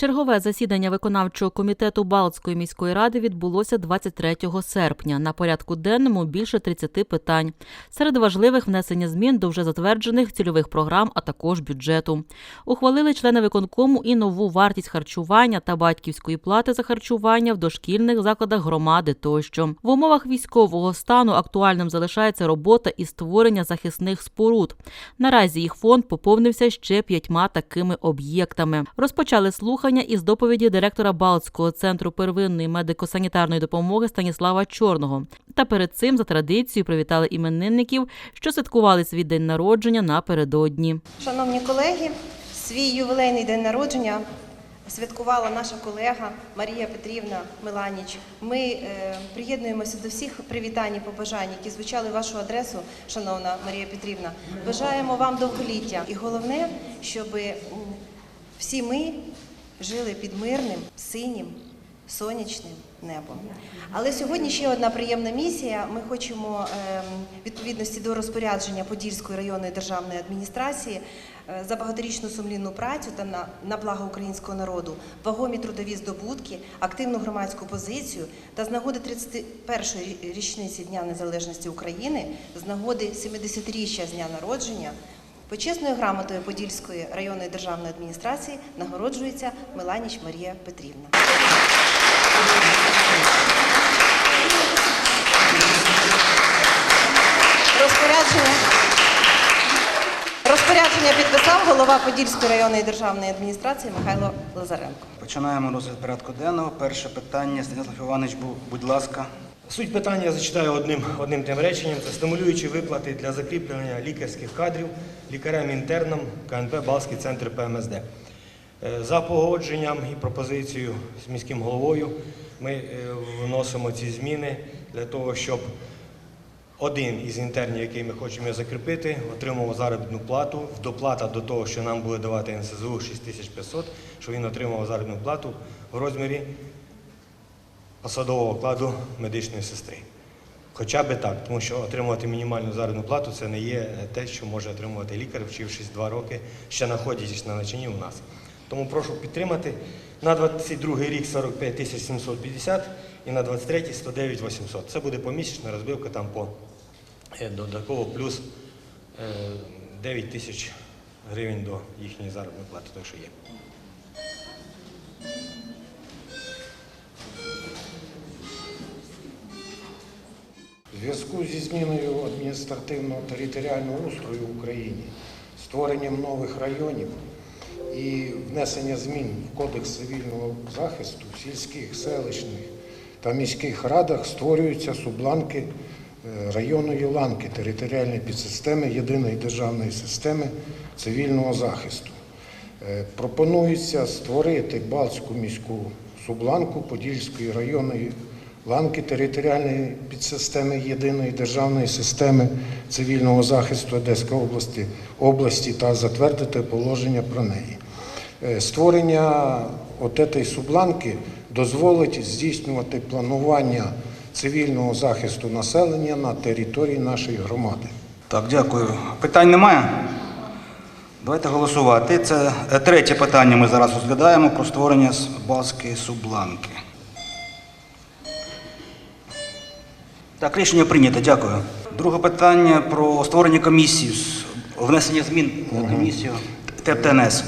Чергове засідання виконавчого комітету Балтської міської ради відбулося 23 серпня. На порядку денному більше 30 питань. Серед важливих внесення змін до вже затверджених цільових програм, а також бюджету. Ухвалили члени виконкому і нову вартість харчування та батьківської плати за харчування в дошкільних закладах громади тощо. В умовах військового стану актуальним залишається робота і створення захисних споруд. Наразі їх фонд поповнився ще п'ятьма такими об'єктами. Розпочали слухання із доповіді директора Балтського центру первинної медико-санітарної допомоги Станіслава Чорного. Та перед цим за традицією привітали іменинників, що святкували свій день народження напередодні. Шановні колеги, свій ювілейний день народження святкувала наша колега Марія Петрівна Меланіч. Ми е, приєднуємося до всіх привітань і побажань, які звучали вашу адресу, шановна Марія Петрівна. Бажаємо вам довголіття. І головне, щоб всі ми жили під мирним, синім, сонячним небом. Але сьогодні ще одна приємна місія. Ми хочемо ем, відповідності до розпорядження Подільської районної державної адміністрації е, за багаторічну сумлінну працю та на, на благо українського народу, вагомі трудові здобутки, активну громадську позицію та з нагоди 31-ї річниці Дня Незалежності України, з нагоди 70-річчя з дня народження. Почесною грамотою Подільської районної державної адміністрації нагороджується Меланіч Марія Петрівна. Розпорядження. Розпорядження підписав голова Подільської районної державної адміністрації Михайло Лазаренко. Починаємо розгляд порядку денного. Перше питання. Станіслав Іванович, бу- будь ласка. Суть питання я зачитаю одним, одним тим реченням. Це стимулюючі виплати для закріплення лікарських кадрів лікарям-інтернам КНП Балський центр ПМСД. Е, За погодженням і пропозицією з міським головою ми е, вносимо ці зміни для того, щоб один із інтернів, який ми хочемо закріпити, отримував заробітну плату. Доплата до того, що нам буде давати НСЗУ 6500, що він отримав заробітну плату в розмірі посадового окладу медичної сестри. Хоча би так, тому що отримувати мінімальну заробітну плату це не є те, що може отримувати лікар, вчившись два роки, ще знаходячись на навчанні у нас. Тому прошу підтримати на 22 рік 45 тисяч 750 і на 23 109 800. Це буде помісячна розбивка там по е, додатково плюс е, 9 тисяч гривень до їхньої заробітної плати, той, що є. Зв'язку зі зміною адміністративного територіального устрою в Україні, створенням нових районів і внесення змін в Кодекс цивільного захисту в сільських, селищних та міських радах створюються субланки е, районної ланки територіальної підсистеми єдиної державної системи цивільного захисту. Е, Пропонується створити Балтську міську субланку Подільської районної ланки територіальної підсистеми єдиної державної системи цивільного захисту Одеської області, області та затвердити положення про неї. Е, Створення отетой субланки дозволить здійснювати планування цивільного захисту населення на території нашої громади. Так, дякую. Питань немає? Давайте голосувати. Це е, третє питання ми зараз розглядаємо про створення Балської субланки. Так, рішення прийнято, дякую. Друге питання про створення комісії, внесення змін в комісію ТЕПТНС.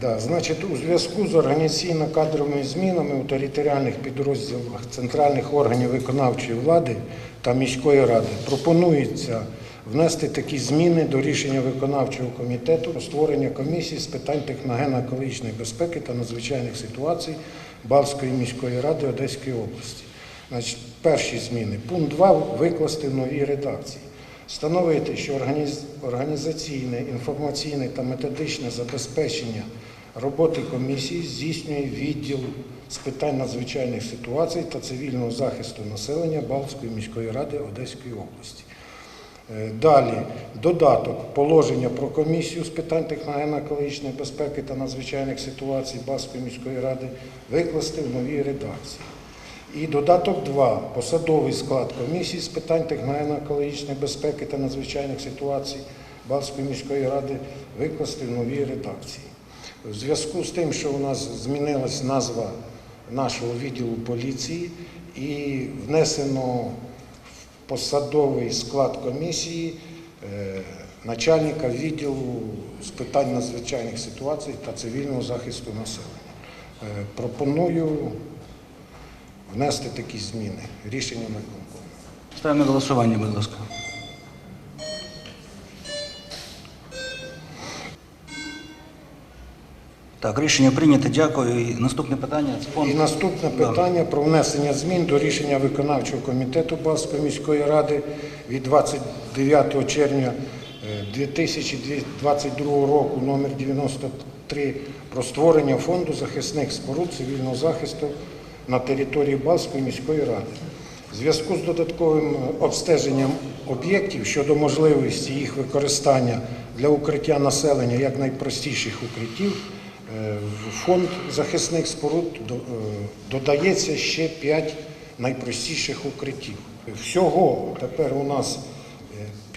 Да, значить, у зв'язку з організаційно-кадровими змінами у територіальних підрозділах центральних органів виконавчої влади та міської ради пропонується внести такі зміни до рішення виконавчого комітету про створення комісії з питань техногенно-екологічної безпеки та надзвичайних ситуацій Балтської міської ради Одеської області. Значить, перші зміни. Пункт 2 викласти в новій редакції. Встановити, що організаційне, інформаційне та методичне забезпечення роботи комісії здійснює відділ з питань надзвичайних ситуацій та цивільного захисту населення Балтської міської ради Одеської області. Е, Далі додаток положення про комісію з питань техногенно-екологічної безпеки та надзвичайних ситуацій Балтської міської ради викласти в новій редакції. І додаток 2. Посадовий склад комісії з питань техногенно-екологічної безпеки та надзвичайних ситуацій Балтської міської ради викласти в новій редакції. В зв'язку з тим, що у нас змінилась назва нашого відділу поліції і внесено в посадовий склад комісії е, начальника відділу з питань надзвичайних ситуацій та цивільного захисту населення. Е, Пропоную внести такі зміни рішенням виконкому. Ставимо на голосування, будь ласка. Так, рішення прийнято. Дякую. І наступне питання це фонд. І наступне питання про внесення змін до рішення виконавчого комітету Балської міської ради від 29 червня е, 2022 року номер 93 про створення фонду захисних споруд цивільного захисту на території Балської міської ради. В зв'язку з додатковим обстеженням об'єктів щодо можливості їх використання для укриття населення як найпростіших укриттів, е, в фонд захисних споруд е, додається ще 5 найпростіших укриттів. Всього тепер у нас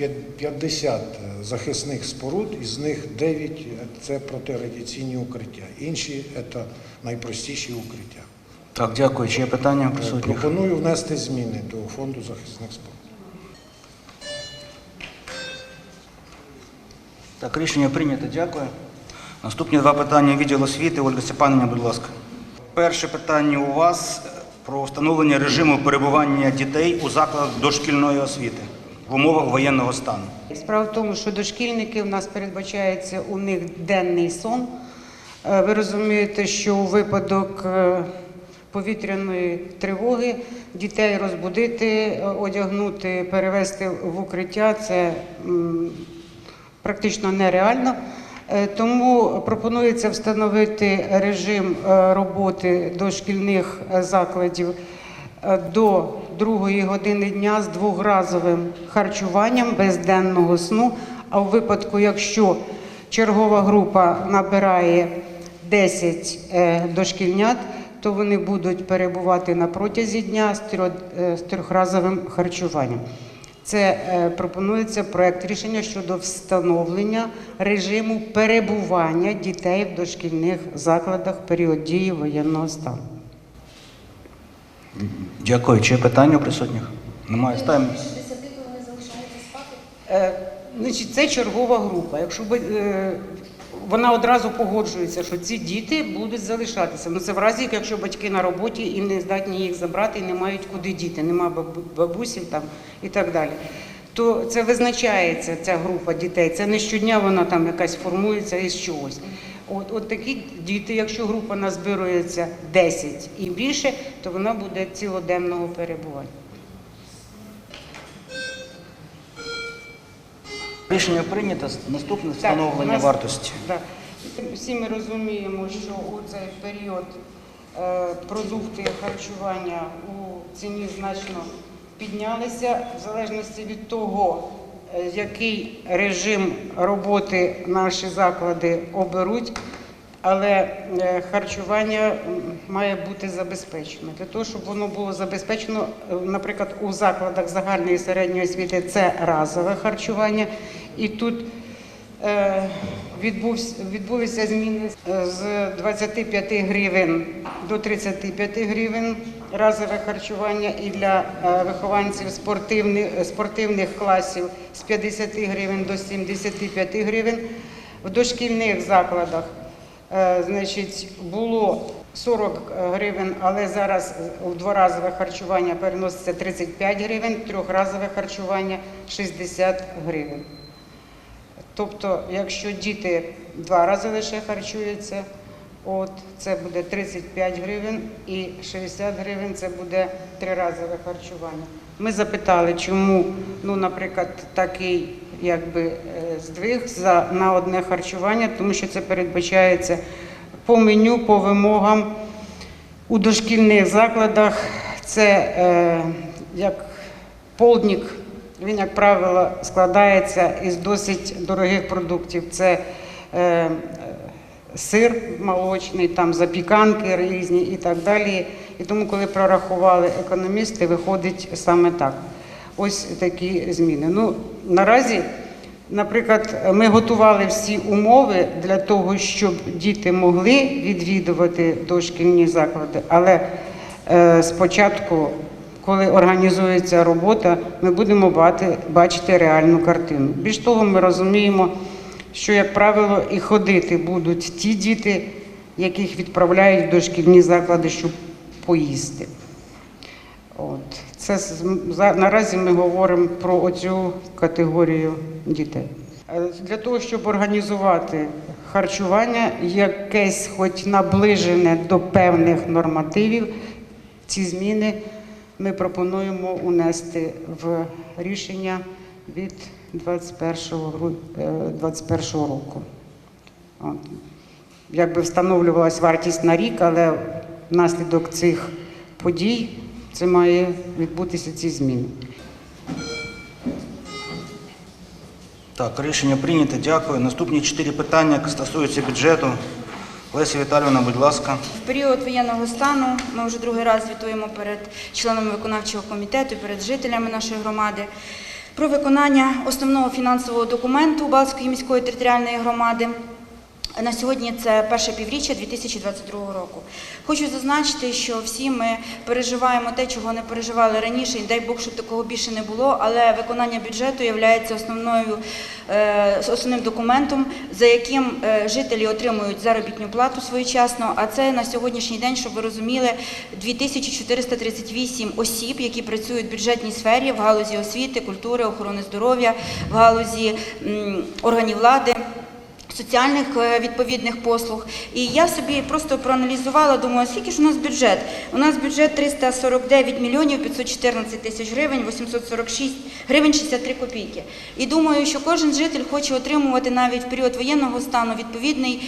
е, 50 захисних споруд, із них 9 – це протирадіаційні укриття, інші – це найпростіші укриття. Так, дякую. Чи є питання присутніх? Пропоную внести зміни до фонду захисних споруд. Так, рішення прийнято. Дякую. Наступні два питання відділ освіти. Ольга Степанівна, будь ласка. Перше питання у вас е, про встановлення режиму перебування дітей у закладах дошкільної освіти в умовах воєнного стану. Справа в тому, що дошкільники у нас передбачається у них денний сон. Е, Ви розумієте, що у випадок е, повітряної тривоги дітей розбудити, е, одягнути, перевести в укриття це практично нереально. Е, Тому пропонується встановити режим е, роботи дошкільних закладів до другої години дня з двохразовим харчуванням без денного сну. А у випадку, якщо чергова група набирає 10 е, дошкільнят, то вони будуть перебувати на протязі дня з трьох- е, з трьохразовим харчуванням. Це е, пропонується проект рішення щодо встановлення режиму перебування дітей в дошкільних закладах в період дії воєнного стану. Дякую. Чи є питання у присутніх? Немає. Ставимо. Е, Значить, це чергова група. Якщо вона одразу погоджується, що ці діти будуть залишатися. Ну це в разі, якщо батьки на роботі і не здатні їх забрати, і не мають куди діти, нема бабусів там і так далі. То це визначається ця група дітей. Це не щодня вона там якась формується із чогось. От, от такі діти, якщо група назбирується 10 і більше, то вона буде цілоденного перебування. Рішення прийнято. Наступне Так, встановлення у нас- вартості. Да. Всі ми розуміємо, що у цей період е, продукти харчування у ціні значно піднялися, в залежності від того, е, який режим роботи наші заклади оберуть. Але е, харчування має бути забезпечено. Для того, щоб воно було забезпечено, наприклад, у закладах загальної і середньої освіти це разове харчування. І тут е, відбулися зміни е, з 25 гривень до 35 гривень разове харчування і для е, вихованців спортивних, спортивних класів з 50 гривень до 75 гривень. В дошкільних закладах Значить, було 40 гривень, але зараз у дворазове харчування переноситься 35 гривень, трьохразове харчування 60 гривень. Тобто, якщо діти два рази лише харчуються, от це буде 35 гривень і 60 гривень це буде триразове харчування. Ми запитали, чому, ну, наприклад, такий якби е, здвиг за на одне харчування, тому що це передбачається по меню, по вимогам у дошкільних закладах. Це е, як полдник, він, як правило, складається із досить дорогих продуктів. Це е, сир молочний, там запіканки різні і так далі. І тому, коли прорахували економісти, виходить саме так. Ось такі зміни. Ну, наразі Наприклад, ми готували всі умови для того, щоб діти могли відвідувати дошкільні заклади, але е, спочатку, коли організується робота, ми будемо бати- бачити реальну картину. Більш того, ми розуміємо, що, як правило, і ходити будуть ті діти, яких відправляють в дошкільні заклади, щоб поїсти. От. Це наразі ми говоримо про оцю категорію дітей. Для того, щоб організувати харчування, якесь хоч наближене до певних нормативів, ці зміни ми пропонуємо унести в рішення від 21 гру- е, 21 року. Якби встановлювалась вартість на рік, але внаслідок цих подій це має відбутися ці зміни. Так, рішення прийнято, дякую. Наступні чотири питання стосуються бюджету. Леся Віталіївна, будь ласка. В період воєнного стану ми вже другий раз звітуємо перед членами виконавчого комітету, перед жителями нашої громади про виконання основного фінансового документу Балтської міської територіальної громади. На сьогодні це перше півріччя 2022 року. Хочу зазначити, що всі ми переживаємо те, чого не переживали раніше, і дай Бог, щоб такого більше не було. Але виконання бюджету є основною е, основним документом, за яким е, жителі отримують заробітну плату своєчасно. А це на сьогоднішній день, щоб ви розуміли, 2438 осіб, які працюють в бюджетній сфері в галузі освіти, культури, охорони здоров'я, в галузі органів влади соціальних е, відповідних послуг. І я собі просто проаналізувала, думаю, скільки ж у нас бюджет? У нас бюджет 349 мільйонів 514 тисяч гривень, 846 гривень 63 копійки. І думаю, що кожен житель хоче отримувати навіть в період воєнного стану відповідний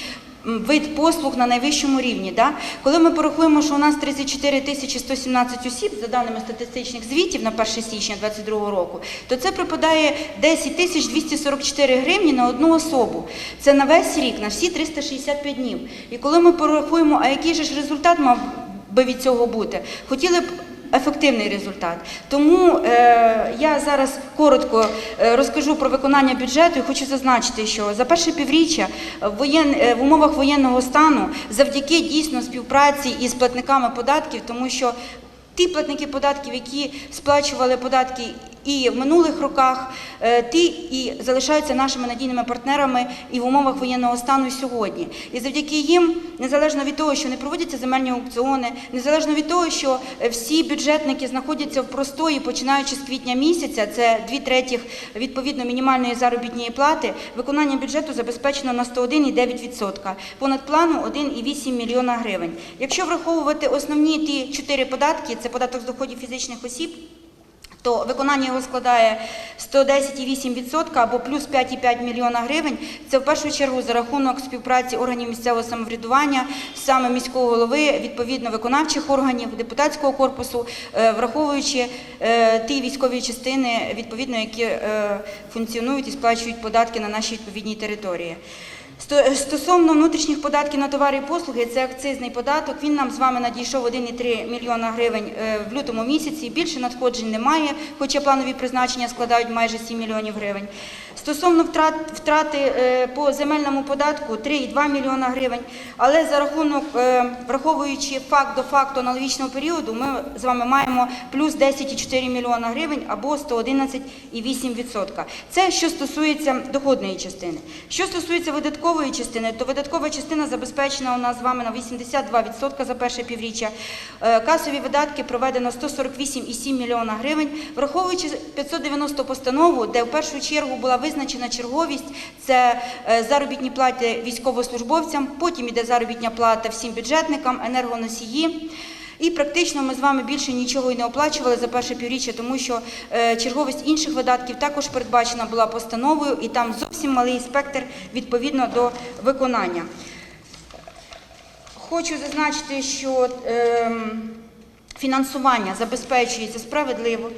вид послуг на найвищому рівні. Да? Коли ми порахуємо, що у нас 34 тисячі 117 осіб, за даними статистичних звітів на 1 січня 2022 року, то це припадає 10 тисяч 244 гривні на одну особу. Це на весь рік, на всі 365 днів. І коли ми порахуємо, а який же ж результат мав би від цього бути, хотіли б ефективний результат. Тому е, я зараз коротко е, розкажу про виконання бюджету і хочу зазначити, що за перше півріччя е, в умовах воєнного стану завдяки дійсно співпраці із платниками податків, тому що ті платники податків, які сплачували податки і в минулих роках, е, ті і залишаються нашими надійними партнерами і в умовах воєнного стану і сьогодні. І завдяки їм, незалежно від того, що не проводяться земельні аукціони, незалежно від того, що е, всі бюджетники знаходяться в простої, починаючи з квітня місяця, це дві третіх відповідно мінімальної заробітної плати, виконання бюджету забезпечено на 101,9%, понад плану 1,8 мільйона гривень. Якщо враховувати основні ті чотири податки, це податок з доходів фізичних осіб, то виконання його складає 110,8% або плюс 5,5 мільйона гривень. Це в першу чергу за рахунок співпраці органів місцевого самоврядування, саме міського голови, відповідно виконавчих органів, депутатського корпусу, е, враховуючи е, ті військові частини, відповідно, які е, функціонують і сплачують податки на нашій відповідній території. Сто- Стосовно внутрішніх податків на товари і послуги, це акцизний податок. Він нам з вами надійшов 1,3 мільйона гривень е, в лютому місяці. Більше надходжень немає, хоча планові призначення складають майже 7 мільйонів гривень. Стосовно втрат, втрати е, по земельному податку 3,2 мільйона гривень. Але за рахунок, е, враховуючи факт до факту аналогічного періоду, ми з вами маємо плюс 10,4 мільйона гривень або 111,8%. Це що стосується доходної частини. Що стосується видаткової частини, то видаткова частина забезпечена у нас з вами на 82% за перше півріччя. Е, Касові видатки проведено 148,7 мільйона гривень, враховуючи 590 постанову, де в першу чергу була визначена черговість, це е, заробітні плати військовослужбовцям, потім іде заробітня плата всім бюджетникам, енергоносії. І практично ми з вами більше нічого й не оплачували за перше півріччя, тому що е, черговість інших видатків також передбачена була постановою, і там зовсім малий спектр відповідно до виконання. Хочу зазначити, що ем, Фінансування забезпечується справедливо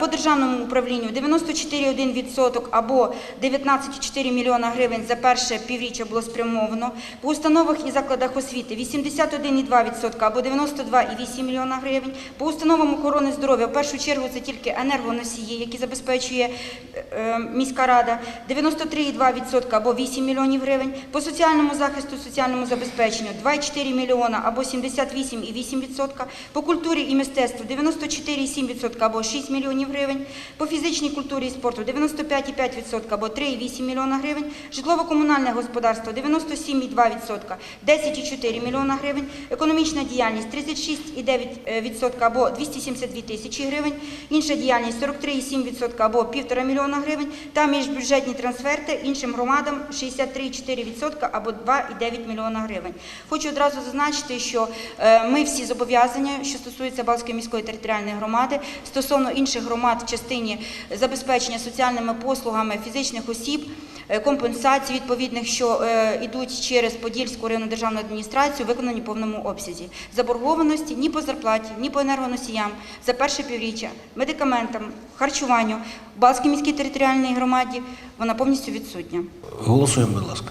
по державному управлінню 94,1% або 19,4 мільйона гривень за перше півріччя було спрямовано. По установах і закладах освіти 81,2% або 92,8 мільйона гривень. По установам охорони здоров'я в першу чергу це тільки енергоносії, які забезпечує е, е, міська рада 93,2% або 8 мільйонів гривень. По соціальному захисту, соціальному забезпеченню 2,4 мільйона або 78,8%. По культурі і мистецтву 94,7% або 6 мільйонів гривень. По фізичній культурі і спорту 95,5% або 3,8 мільйона гривень. Житлово-комунальне господарство 97,2%, 10,4 мільйона гривень. Економічна діяльність 36,9% або 272 тисячі гривень. Інша діяльність 43,7% або 1,5 мільйона гривень. Та міжбюджетні трансферти іншим громадам 63,4% або 2,9 мільйона гривень. Хочу одразу зазначити, що е, ми всі зобов'язані, що стосується Балської міської територіальної громади, стосовно інших громад в частині забезпечення соціальними послугами фізичних осіб, е, компенсацій відповідних, що е, йдуть через Подільську районну державну адміністрацію, виконані в повному обсязі. Заборгованості ні по зарплаті, ні по енергоносіям за перше півріччя, медикаментам, харчуванню в Балській міській територіальній громаді вона повністю відсутня. Голосуємо, будь ласка.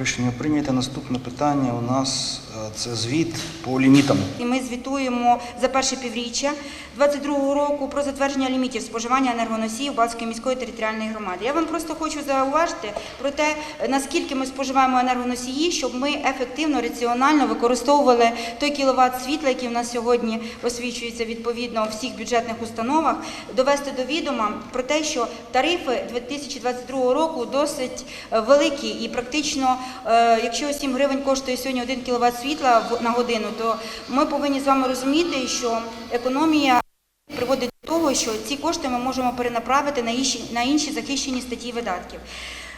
Рішення прийнято. Наступне питання у нас е, це звіт по лімітам. І ми звітуємо за перше півріччя 2022 року про затвердження лімітів споживання енергоносіїв Балтської міської територіальної громади. Я вам просто хочу зауважити про те, наскільки ми споживаємо енергоносії, щоб ми ефективно, раціонально використовували той кіловат світла, який в нас сьогодні освічується відповідно у всіх бюджетних установах, довести до відома про те, що тарифи 2022 року досить е, великі і практично, якщо 7 гривень коштує сьогодні 1 кВт світла на годину, то ми повинні з вами розуміти, що економія приводить до того, що ці кошти ми можемо перенаправити на інші, на інші захищені статті видатків.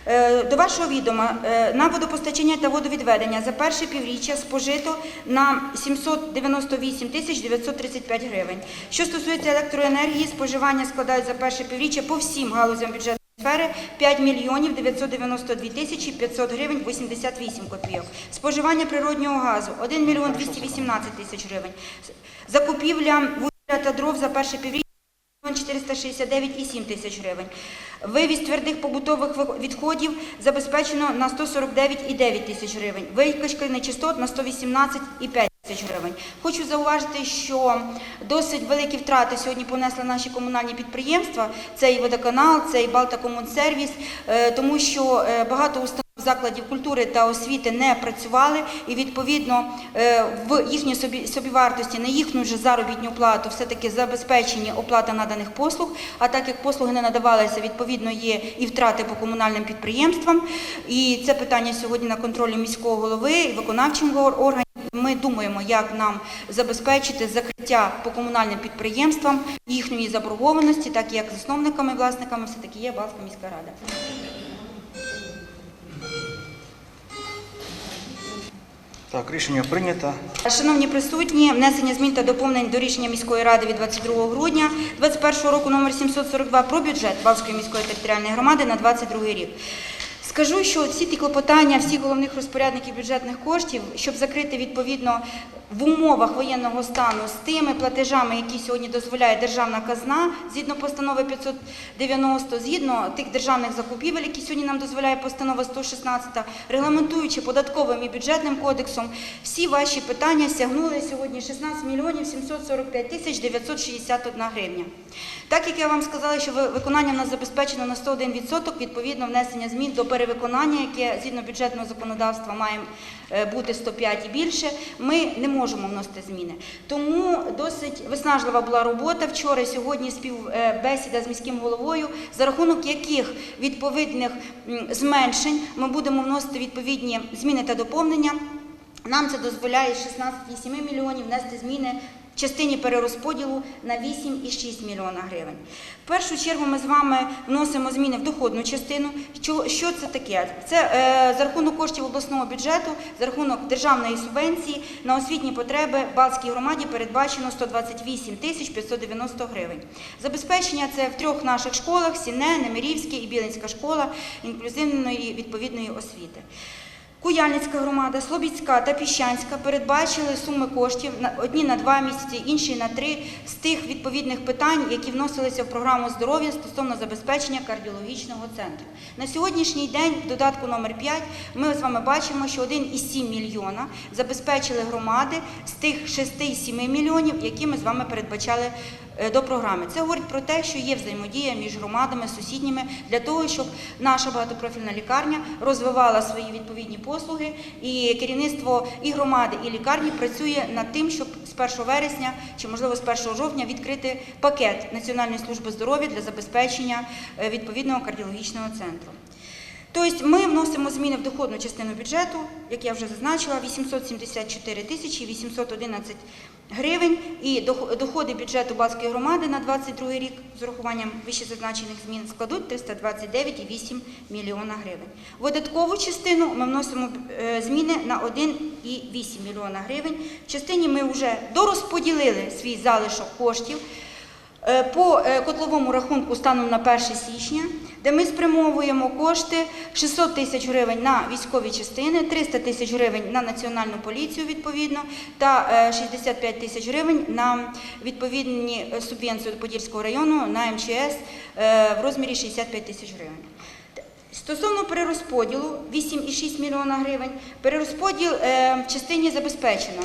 Е, До вашого відома, е, на водопостачання та водовідведення за перше півріччя спожито на 798 тисяч 935 гривень. Що стосується електроенергії, споживання складають за перше півріччя по всім галузям бюджету сфери 5 мільйонів 992 тисячі 500 гривень 88 копійок. Споживання природнього газу 1 мільйон 218 тисяч гривень. Закупівля вугілля та дров за перше півріччя 469,7 тисяч гривень. Вивіз твердих побутових відходів забезпечено на 149,9 тисяч гривень. Викачка нечистот на 118,5 тисяч гривень. Хочу зауважити, що досить великі втрати сьогодні понесли наші комунальні підприємства. Це і водоканал, це і Балтакомунсервіс, е, тому що е, багато установ закладів культури та освіти не працювали, і відповідно е, в їхній собі собівартості на їхню вже заробітну плату все-таки забезпечені оплата наданих послуг. А так як послуги не надавалися, відповідно є і втрати по комунальним підприємствам. І це питання сьогодні на контролі міського голови і виконавчого органу. Ми думаємо, як нам забезпечити закриття по комунальним підприємствам їхньої заборгованості, так як засновниками, власниками все таки є Балська міська рада. Так, рішення прийнято. Шановні присутні, внесення змін та доповнень до рішення міської ради від 22 грудня 2021 року номер 742 про бюджет Балської міської територіальної громади на 22 рік. Скажу, що всі ті клопотання всіх головних розпорядників бюджетних коштів, щоб закрити відповідно в умовах воєнного стану з тими платежами, які сьогодні дозволяє державна казна, згідно постанови 590, згідно тих державних закупівель, які сьогодні нам дозволяє постанова 116, регламентуючи податковим і бюджетним кодексом, всі ваші питання сягнули сьогодні 16 мільйонів 745 тисяч 961 гривня. Так як я вам сказала, що ви- виконання в нас забезпечено на 101%, відповідно внесення змін до перевиконання, яке згідно бюджетного законодавства має е, бути 105 і більше, ми не можемо вносити зміни. Тому досить виснажлива була робота вчора і сьогодні співбесіда з міським головою, за рахунок яких відповідних зменшень ми будемо вносити відповідні зміни та доповнення. Нам це дозволяє 16,7 мільйонів внести зміни частині перерозподілу на 8,6 мільйона гривень. В першу чергу ми з вами вносимо зміни в доходну частину. Що, це таке? Це е, за рахунок коштів обласного бюджету, за рахунок державної субвенції на освітні потреби Балтській громаді передбачено 128 тисяч 590 гривень. Забезпечення це в трьох наших школах: Сіне, Немирівська і Білинська школа інклюзивної відповідної освіти. Куяльницька громада, Слобідська та Піщанська передбачили суми коштів одні на два місяці, інші на три з тих відповідних питань, які вносилися в програму здоров'я стосовно забезпечення кардіологічного центру. На сьогоднішній день, в додатку номер 5, ми з вами бачимо, що 1,7 мільйона забезпечили громади з тих 6,7 мільйонів, які ми з вами передбачали е, до програми. Це говорить про те, що є взаємодія між громадами, сусідніми для того, щоб наша багатопрофільна лікарня розвивала свої відповідні послуги, і керівництво і громади, і лікарні працює над тим, щоб з 1 вересня чи можливо з 1 жовтня відкрити пакет Національної служби здоров'я для забезпечення е, відповідного кардіологічного центру. Тобто ми вносимо зміни в доходну частину бюджету, як я вже зазначила, 874 тисячі 811 гривень. І доходи бюджету Балтської громади на 22 рік з урахуванням вищезазначених змін складуть 329,8 мільйона гривень. В видаткову частину ми вносимо е, зміни на 1,8 мільйона гривень. В частині ми вже дорозподілили свій залишок коштів Е, по е, котловому рахунку станом на 1 січня, де ми спрямовуємо кошти 600 тисяч гривень на військові частини, 300 тисяч гривень на національну поліцію відповідно та е, 65 тисяч гривень на відповідні е, субвенцію до Подільського району на МЧС е, в розмірі 65 тисяч гривень. Стосовно перерозподілу 8,6 мільйона гривень, перерозподіл е, в частині забезпечено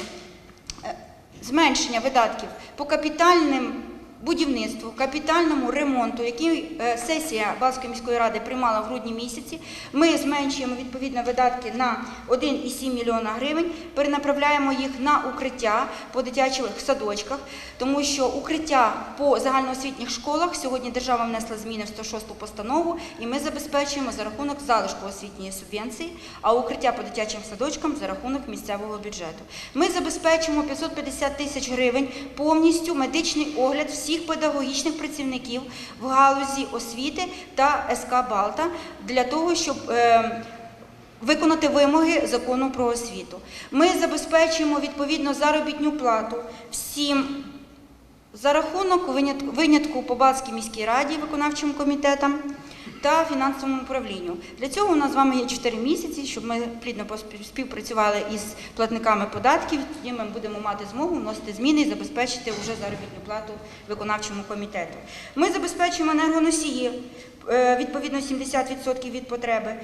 Е, зменшення видатків по капітальним будівництву, капітальному ремонту, який е, сесія Балської міської ради приймала в грудні місяці. Ми зменшуємо відповідно видатки на 1,7 мільйона гривень, перенаправляємо їх на укриття по дитячих садочках, тому що укриття по загальноосвітніх школах сьогодні держава внесла зміни в 106 постанову, і ми забезпечуємо за рахунок залишку освітньої субвенції, а укриття по дитячим садочкам за рахунок місцевого бюджету. Ми забезпечуємо 550 тисяч гривень повністю медичний огляд всіх педагогічних працівників в галузі освіти та СК Балта для того, щоб е, виконати вимоги закону про освіту. Ми забезпечуємо відповідно заробітну плату всім за рахунок винятку по Балтській міській раді, виконавчим комітетам та фінансовому управлінню. Для цього у нас з вами є 4 місяці, щоб ми плідно співпрацювали із платниками податків. Тоді ми будемо мати змогу вносити зміни і забезпечити вже заробітну плату виконавчому комітету. Ми забезпечуємо енергоносії е, відповідно 70% від потреби.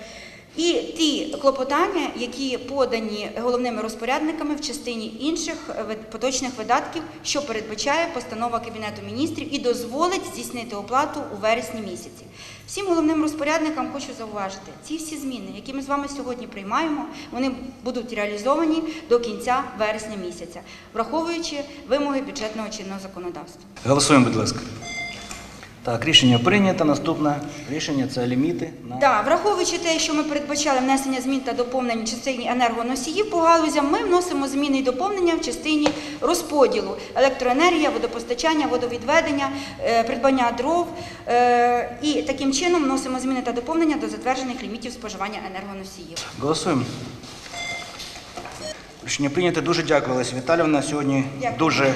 І ті клопотання, які подані головними розпорядниками в частині інших е, поточних видатків, що передбачає постанова Кабінету міністрів і дозволить здійснити оплату у вересні місяці. Всім головним розпорядникам хочу зауважити, ці всі зміни, які ми з вами сьогодні приймаємо, вони будуть реалізовані до кінця вересня місяця, враховуючи вимоги бюджетного чинного законодавства. Голосуємо, будь ласка. Так, рішення прийнято. Наступне рішення це ліміти на Да, враховуючи те, що ми передбачали внесення змін та доповнень в частині енергоносіїв по галузям, ми вносимо зміни і доповнення в частині розподілу електроенергія, водопостачання, водовідведення, е, придбання дров. е, І таким чином вносимо зміни та доповнення до затверджених лімітів споживання енергоносіїв. Голосуємо. Рішення прийнято. Дуже дякую, Олеся Віталівна. Сьогодні Дякую. дуже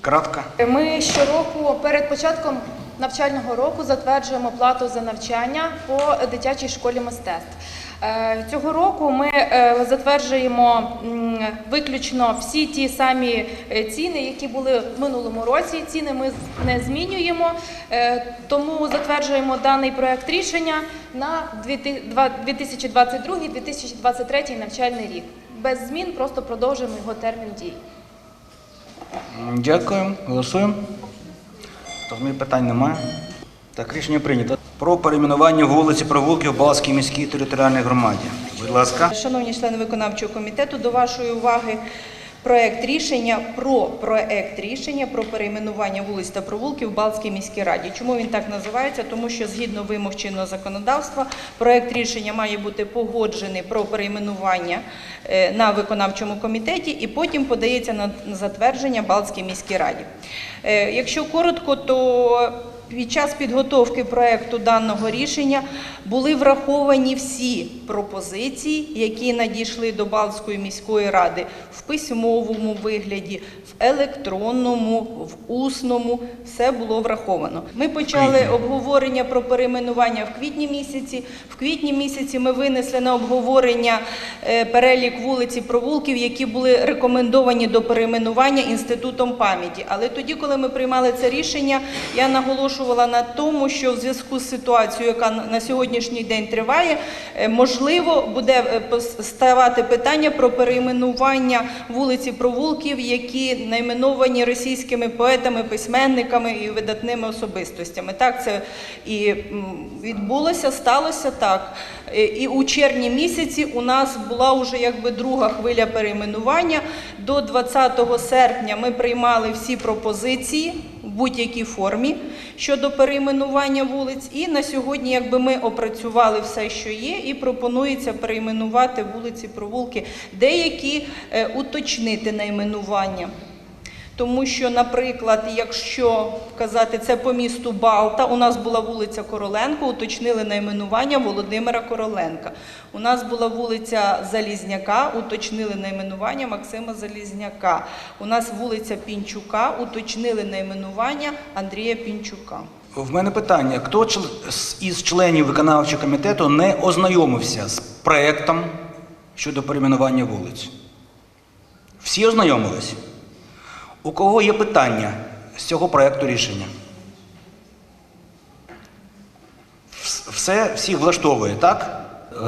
кратко. Ми щороку перед початком навчального року затверджуємо плату за навчання по дитячій школі мистецтв. Е, Цього року ми е, затверджуємо виключно всі ті самі е, ціни, які були в минулому році. Ціни ми не змінюємо, тому затверджуємо даний проект рішення на 2022-2023 навчальний рік. Без змін просто продовжуємо його термін дії. Дякую. Голосуємо. Розумію, питань немає. Так, рішення прийнято. Про перейменування вулиці провулків Балській міській територіальній громаді. Будь ласка. Шановні члени виконавчого комітету, до вашої уваги проект рішення про проект рішення про перейменування вулиць та провулків в Балтській міській раді. Чому він так називається? Тому що згідно вимог чинного законодавства проект рішення має бути погоджений про перейменування е, на виконавчому комітеті і потім подається на затвердження Балтській міській раді. Е, Якщо коротко, то Під час підготовки проекту даного рішення були враховані всі пропозиції, які надійшли до Балтської міської ради в письмовому вигляді, в електронному, в усному. Все було враховано. Ми почали обговорення про перейменування в квітні місяці. В квітні місяці ми винесли на обговорення е, перелік вулиць і провулків, які були рекомендовані до перейменування інститутом пам'яті. Але тоді, коли ми приймали це рішення, я наголошувала на тому, що в зв'язку з ситуацією, яка на- сьогоднішній день триває, е, можливо, буде е, ставати питання про перейменування вулиць і провулків, які найменовані російськими поетами, письменниками і видатними особистостями. Так це і відбулося, сталося так. Е, І у червні місяці у нас була вже якби друга хвиля перейменування. До 20 серпня ми приймали всі пропозиції будь-якій формі щодо перейменування вулиць. І на сьогодні, якби ми опрацювали все, що є, і пропонується перейменувати вулиці, провулки, деякі е, уточнити найменування. Тому що, наприклад, якщо казати це по місту Балта, у нас була вулиця Короленко, уточнили найменування Володимира Короленка. У нас була вулиця Залізняка, уточнили найменування Максима Залізняка. У нас вулиця Пінчука, уточнили найменування Андрія Пінчука. В мене питання: хто із членів виконавчого комітету не ознайомився з проектом щодо перейменування вулиць? Всі ознайомились? У кого є питання з цього проєкту рішення? Все всіх влаштовує, так?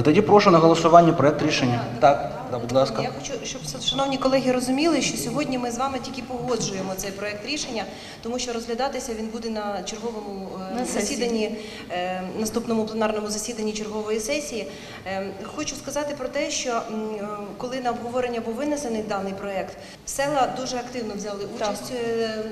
Тоді прошу на голосування проєкт рішення. Так, так, будь ласка. Я хочу, щоб шановні колеги розуміли, що сьогодні ми з вами тільки погоджуємо цей проект рішення, тому що розглядатися він буде на черговому е, На засіданні, е, наступному пленарному засіданні чергової сесії. Е, Хочу сказати про те, що коли на обговорення був винесений даний проект, села дуже активно взяли участь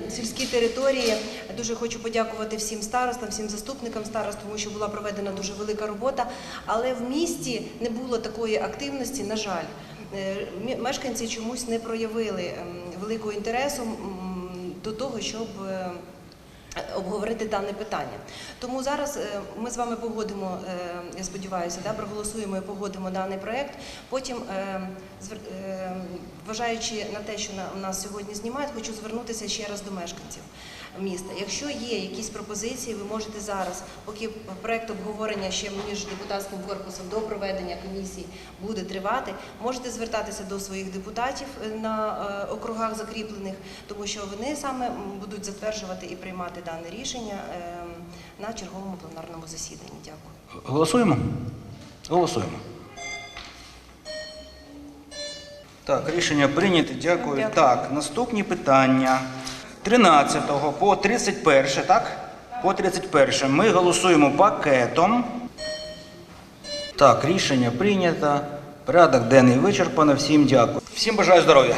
в сільській території. Дуже хочу подякувати всім старостам, всім заступникам старост, тому що була проведена дуже велика робота. Але в місті не було такої активності, на жаль. Е, Мешканці чомусь не проявили ем, великого інтересу до того, щоб е, обговорити дане питання. Тому зараз е, ми з вами погодимо, я сподіваюся, да, проголосуємо і погодимо даний проект. Потім, вважаючи на те, що на- нас сьогодні знімають, хочу звернутися ще раз до мешканців міста. Якщо є якісь пропозиції, ви можете зараз, поки проект обговорення ще між депутатським корпусом до проведення комісії буде тривати, можете звертатися до своїх депутатів е, на е, округах закріплених, тому що вони саме будуть затверджувати і приймати дане рішення е, на черговому пленарному засіданні. Дякую. Голосуємо? Голосуємо. Так, рішення прийнято. Дякую. Дякую. Так, наступні питання. 13 по 31, так? По 31 ми голосуємо пакетом. Так, рішення прийнято. Порядок денний вичерпано. Всім дякую. Всім бажаю здоров'я.